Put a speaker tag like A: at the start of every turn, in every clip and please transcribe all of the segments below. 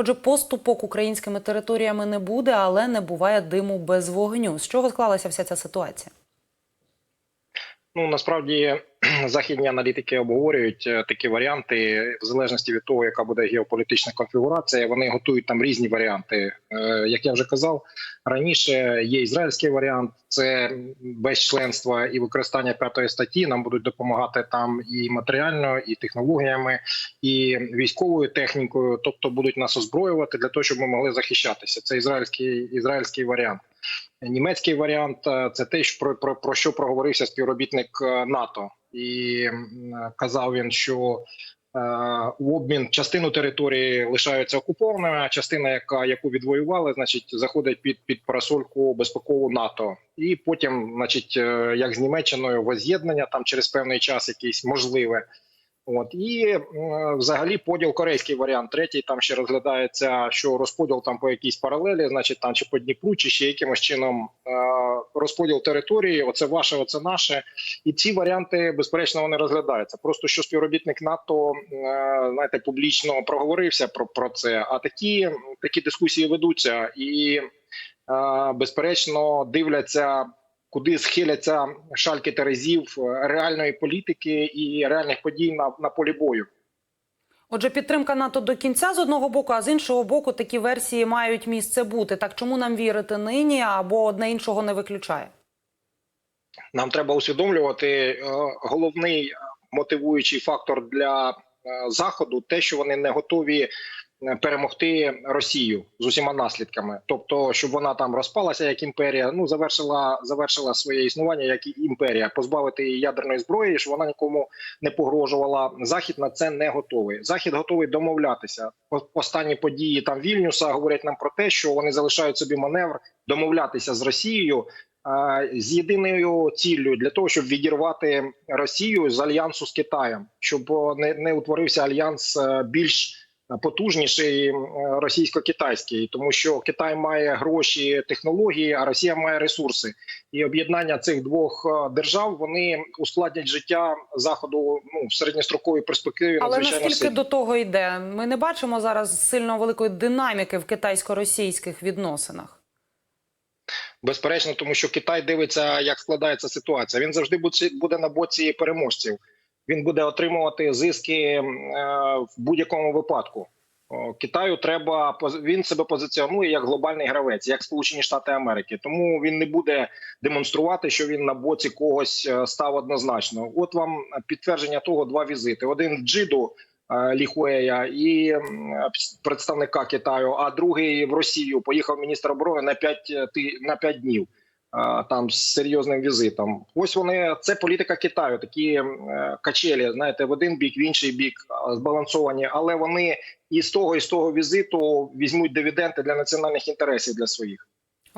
A: Отже, поступок українськими територіями не буде, але не буває диму без вогню. З чого склалася вся ця ситуація?
B: Ну насправді західні аналітики обговорюють е, такі варіанти в залежності від того, яка буде геополітична конфігурація. Вони готують там різні варіанти. Е, Як я вже казав раніше, є ізраїльський варіант, це без членства і використання п'ятої статті. Нам будуть допомагати там і матеріально, і технологіями, і військовою технікою. Тобто будуть нас озброювати для того, щоб ми могли захищатися. Це ізраїльський ізраїльський варіант. Німецький варіант е, це те, що про, про, про що проговорився співробітник НАТО, і казав він, що е, в обмін частину території лишаються окупованими, а частина, яка яку відвоювали, значить заходить під під парасольку безпекову НАТО, і потім, значить, е, як з Німеччиною, воз'єднання там через певний час, якийсь можливе. От і е, взагалі поділ корейський варіант. Третій там ще розглядається, що розподіл там по якійсь паралелі, значить там чи по Дніпру, чи ще якимось чином е, розподіл території. Оце ваше, оце наше. І ці варіанти безперечно вони розглядаються. Просто що співробітник НАТО е, знаєте, публічно проговорився про, про це. А такі такі дискусії ведуться і безперечно дивляться куди схиляться шальки терезів реальної політики і реальних подій на, на полі бою.
A: Отже, підтримка НАТО до кінця з одного боку, а з іншого боку, такі версії мають місце бути. Так чому нам вірити нині або одне іншого не виключає?
B: Нам треба усвідомлювати е, головний мотивуючий фактор для е, заходу, те, що вони не готові е, перемогти Росію з усіма наслідками, тобто, щоб вона там розпалася як імперія, ну завершила завершила своє існування як імперія, позбавити її ядерної зброї, щоб вона нікому не погрожувала. Захід на це не готовий. Захід готовий домовлятися. Останні події там Вільнюса говорять нам про те, що вони залишають собі маневр домовлятися з Росією. З єдиною ціллю для того, щоб відірвати Росію з альянсу з Китаєм, щоб не не утворився альянс е, більш потужніший російсько-китайський, тому що Китай має гроші, технології, а Росія має ресурси. І об'єднання цих двох е, держав вони ускладнять життя заходу ну в середньостроковій перспективі.
A: Але наскільки
B: сильно.
A: до того йде? Ми не бачимо зараз сильно великої динаміки в китайсько-російських відносинах.
B: Безперечно, тому що Китай дивиться, як складається ситуація. Він завжди буде на боці переможців. Він буде отримувати зиски е, в будь-якому випадку. Китаю треба він себе позиціонує як глобальний гравець, як Сполучені Штати Америки. Тому він не буде демонструвати, що він на боці когось е, став однозначно. От вам підтвердження того два візити: один в Джиду. е, Ліхуея і представника Китаю, а другий в Росію поїхав міністр оборони на 5, на 5 днів там з серйозним візитом. Ось вони це політика Китаю. Такі е, качелі, знаєте, в один бік, в інший бік збалансовані, але вони і з того, і з того візиту візьмуть дивіденди для національних інтересів для своїх.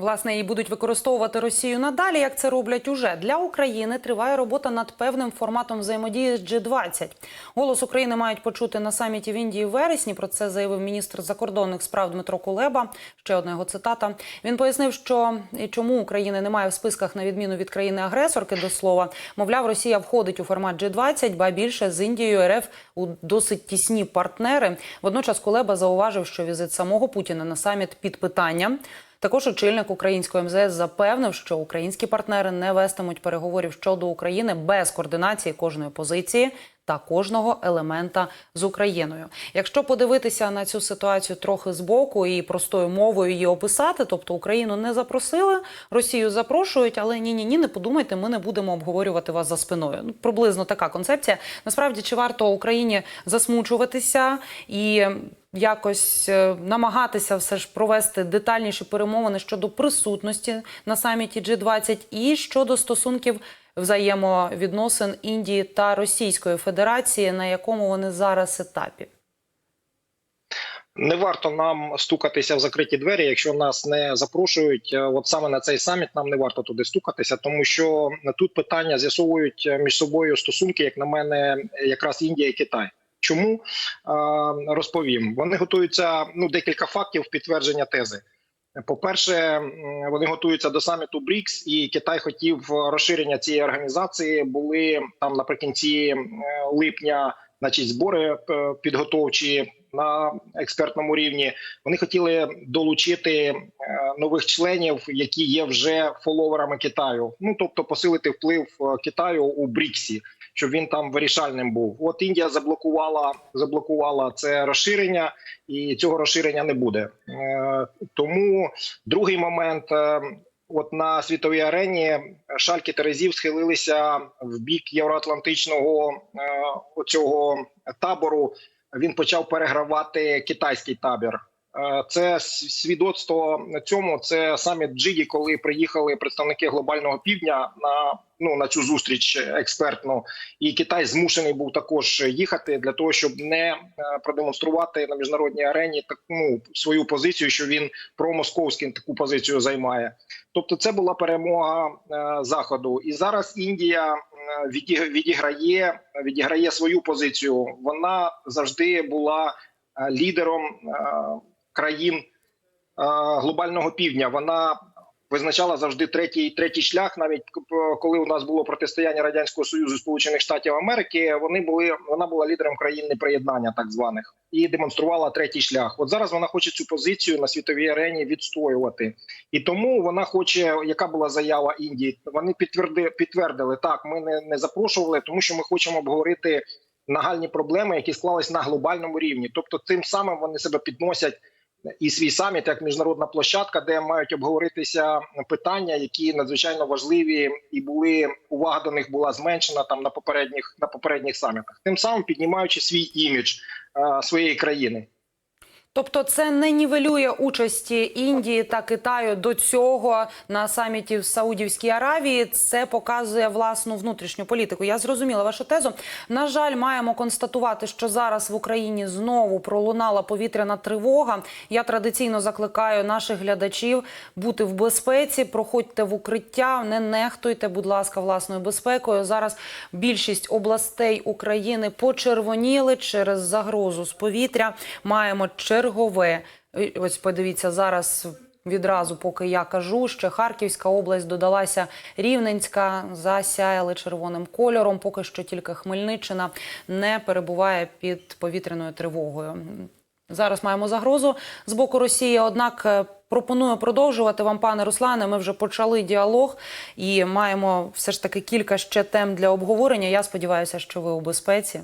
A: Власне, і будуть використовувати Росію надалі, як це роблять уже для України. Триває робота над певним форматом взаємодії з G20. Голос України мають почути на саміті в Індії в вересні. Про це заявив міністр закордонних справ Дмитро Кулеба. Ще одна його цитата. Він пояснив, що і чому України немає в списках на відміну від країни-агресорки. До слова, мовляв, Росія входить у формат G20, ба більше з Індією РФ у досить тісні партнери. Водночас Кулеба зауважив, що візит самого Путіна на саміт під питанням. Також очільник українського МЗС запевнив, що українські партнери не вестимуть переговорів щодо України без координації кожної позиції та кожного елемента з Україною. Якщо подивитися на цю ситуацію трохи збоку і простою мовою її описати, тобто Україну не запросили, Росію запрошують, але ні, ні, ні, не подумайте, ми не будемо обговорювати вас за спиною. Ну приблизно така концепція. Насправді, чи варто Україні засмучуватися і якось е, намагатися все ж провести детальніші перемовини щодо присутності на саміті G20 і щодо стосунків взаємовідносин Індії та Російської Федерації, на якому вони зараз етапі.
B: Не варто нам стукатися в закриті двері, якщо нас не запрошують. От саме на цей саміт нам не варто туди стукатися, тому що тут питання з'ясовують між собою стосунки, як на мене, якраз Індія і Китай. Чому розповім? Вони готуються ну декілька фактів підтвердження тези. По-перше, вони готуються до саміту БРІКС, і Китай хотів розширення цієї організації. Були там наприкінці липня, значить, збори підготовчі на експертному рівні. Вони хотіли долучити е, нових членів, які є вже фоловерами Китаю. Ну тобто посилити вплив е, Китаю у БРІКСі, щоб він там вирішальним був. От Індія заблокувала заблокувала це розширення, і цього розширення не буде. Е, Тому другий момент. От на світовій арені шальки Терезів схилилися в бік євроатлантичного е, оцього табору. Він почав перегравати китайський табір. Е, Це свідоцтво цьому. Це саміт Джиді, коли приїхали представники глобального півдня на ну на цю зустріч експертну, і Китай змушений був також їхати для того, щоб не е, продемонструвати на міжнародній арені таку ну, свою позицію, що він промосковський таку позицію займає. Тобто, це була перемога е, заходу, і зараз Індія відіграє відіграє свою позицію. Вона завжди була е, лідером е, країн е, глобального півдня. Вона визначала завжди третій третій шлях. Навіть коли у нас було протистояння радянського союзу Сполучених Штатів Америки, вони були вона була лідером країн неприєднання, так званих, і демонструвала третій шлях. От зараз вона хоче цю позицію на світовій арені відстоювати, і тому вона хоче, яка була заява Індії. Вони підтверди, підтвердили так. Ми не, не запрошували, тому що ми хочемо обговорити нагальні проблеми, які склались на глобальному рівні. Тобто, тим самим вони себе підносять і свій саміт як міжнародна площадка, де мають обговоритися питання, які надзвичайно важливі, і були увага до них була зменшена там на попередніх на попередніх самітах, тим самим піднімаючи свій імідж е, своєї країни.
A: Тобто це не нівелює участі Індії та Китаю до цього на саміті в Саудівській Аравії. Це показує власну внутрішню політику. Я зрозуміла вашу тезу. На жаль, маємо констатувати, що зараз в Україні знову пролунала повітряна тривога. Я традиційно закликаю наших глядачів бути в безпеці. Проходьте в укриття, не нехтуйте, будь ласка, власною безпекою. Зараз більшість областей України почервоніли через загрозу з повітря. Маємо чергове. Ось подивіться зараз. Відразу, поки я кажу, ще Харківська область додалася Рівненська, засяяли червоним кольором. Поки що тільки Хмельниччина не перебуває під повітряною тривогою. Зараз маємо загрозу з боку Росії. Однак е, пропоную продовжувати вам, пане Руслане. Ми вже почали діалог і маємо все ж таки кілька ще тем для обговорення. Я сподіваюся, що ви у безпеці.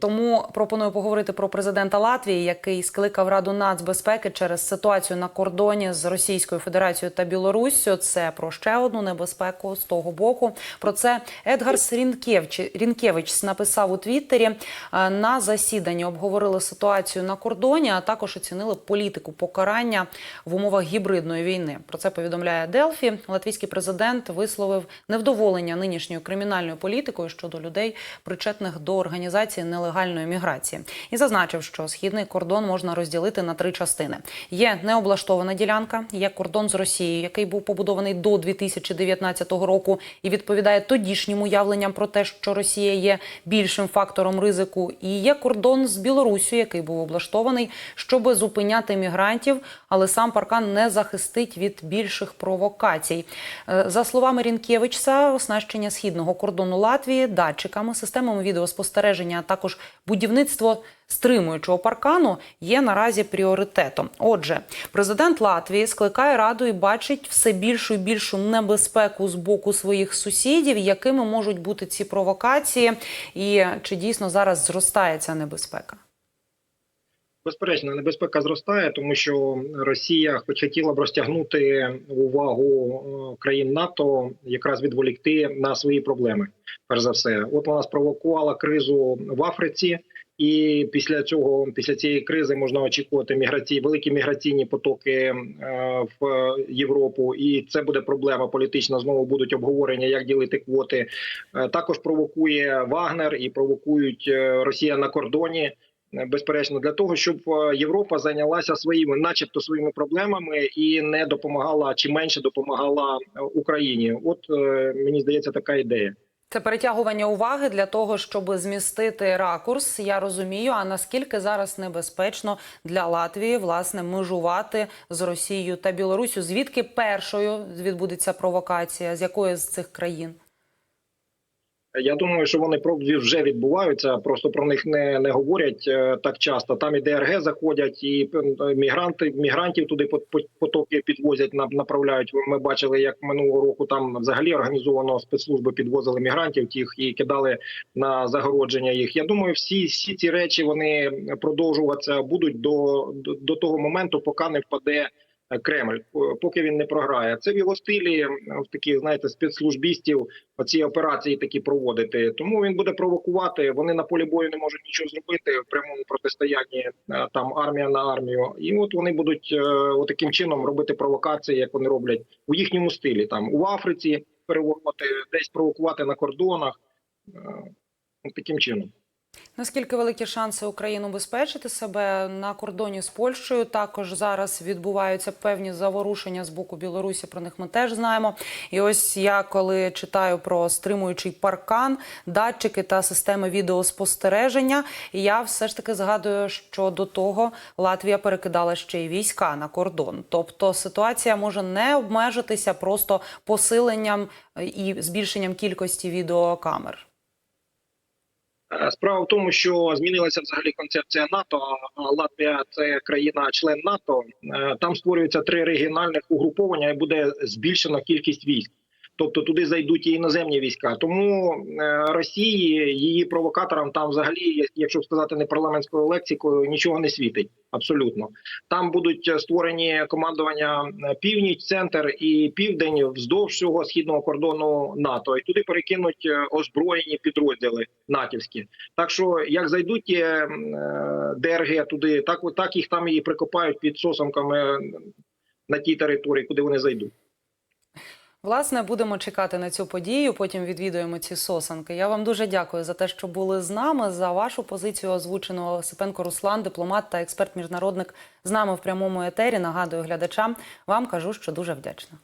A: Тому пропоную поговорити про президента Латвії, який скликав Раду нацбезпеки через ситуацію на кордоні з Російською Федерацією та Білоруссю. Це про ще одну небезпеку з того боку. Про це Едгарс Рінкевич, Рінкевич написав у Твіттері. Е, На засіданні обговорили ситуацію на кордоні, а також оцінили політику покарання в умовах гібридної війни. Про це повідомляє Делфі. Латвійський президент висловив невдоволення нинішньою кримінальною політикою щодо людей, причетних до організації нелегальної міграції, і зазначив, що східний кордон можна розділити на три частини: є необлаштована ділянка, є кордон з Росією, який був побудований до 2019 року і відповідає тодішнім уявленням про те, що Росія є більшим фактором ризику. І є кордон з Білоруссю, який був облаштований, щоб зупиняти мігрантів, але сам паркан не захистить від більших провокацій. Е, За словами Рінкєвичса, оснащення східного кордону Латвії датчиками, системами відеоспостереження, а також будівництво стримуючого паркану є наразі пріоритетом. Отже, президент Латвії скликає раду і бачить все більшу і більшу небезпеку з боку своїх сусідів, якими можуть бути ці провокації, і чи дійсно зараз зростає ця небезпека.
B: Безперечно, небезпека зростає, тому що Росія, хоч хотіла б розтягнути увагу е, країн НАТО, якраз відволікти на свої проблеми. Перш за все, от вона спровокувала кризу в Африці, і після цього, після цієї кризи, можна очікувати міграції, великі міграційні потоки е, в Європу, і це буде проблема політична. Знову будуть обговорення, як ділити квоти. Е, Також провокує Вагнер і провокують Росія на кордоні безперечно для того, щоб е, Європа зайнялася своїми, начебто, своїми проблемами і не допомагала чи менше допомагала е, Україні. От е, мені здається, така ідея.
A: Це перетягування уваги для того, щоб змістити ракурс. Я розумію. А наскільки зараз небезпечно для Латвії власне межувати з Росією та Білоруссю? Звідки першою відбудеться провокація? З якої з цих країн?
B: Я думаю, що вони вже відбуваються, просто про них не, не говорять е, так часто. Там і ДРГ заходять, і е, мігранти мігрантів туди по- по- потоки підвозять, на- направляють. Ми бачили, як минулого року там взагалі організовано спецслужби підвозили мігрантів, тих і кидали на загородження їх. Я думаю, всі, всі ці речі вони продовжуватися будуть до, до, до того моменту, поки не впаде. Кремль, поки він не програє, це в його стилі е, в таких, знаєте, спецслужбістів оці операції такі проводити. Тому він буде провокувати. Вони на полі бою не можуть нічого зробити в прямому протистоянні е, там армія на армію. І от вони будуть е, отаким чином робити провокації, як вони роблять у їхньому стилі. Там у Африці перевороти, десь провокувати на кордонах. Е, таким чином.
A: Наскільки великі шанси України убезпечити себе на кордоні з Польщею? Також зараз відбуваються певні заворушення з боку Білорусі. Про них ми теж знаємо. І ось я коли читаю про стримуючий паркан, датчики та системи відеоспостереження, я все ж таки згадую, що до того Латвія перекидала ще й війська на кордон. Тобто ситуація може не обмежитися просто посиленням і збільшенням кількості відеокамер.
B: Е, Справа в тому, що змінилася взагалі концепція НАТО. Латвія це країна-член НАТО. Е, Там створюються три регіональних угруповання, і буде збільшена кількість військ. Тобто туди зайдуть і іноземні війська. Тому е, Росії її провокаторам там, взагалі, якщо сказати не парламентською лексикою, нічого не світить. Абсолютно там будуть е, створені командування е, північ, центр і південь вздовж всього східного кордону НАТО, і туди перекинуть озброєні підрозділи натівські. Так що як зайдуть ті, ДРГ туди, так так їх там і прикопають під сосамками на тій території, куди вони зайдуть.
A: Власне, будемо чекати на цю подію. Потім відвідуємо ці сосанки. Я вам дуже дякую за те, що були з нами. За вашу позицію озвученого Сипенко Руслан, дипломат та експерт міжнародник з нами в прямому етері. Нагадую глядачам. Вам кажу, що дуже вдячна.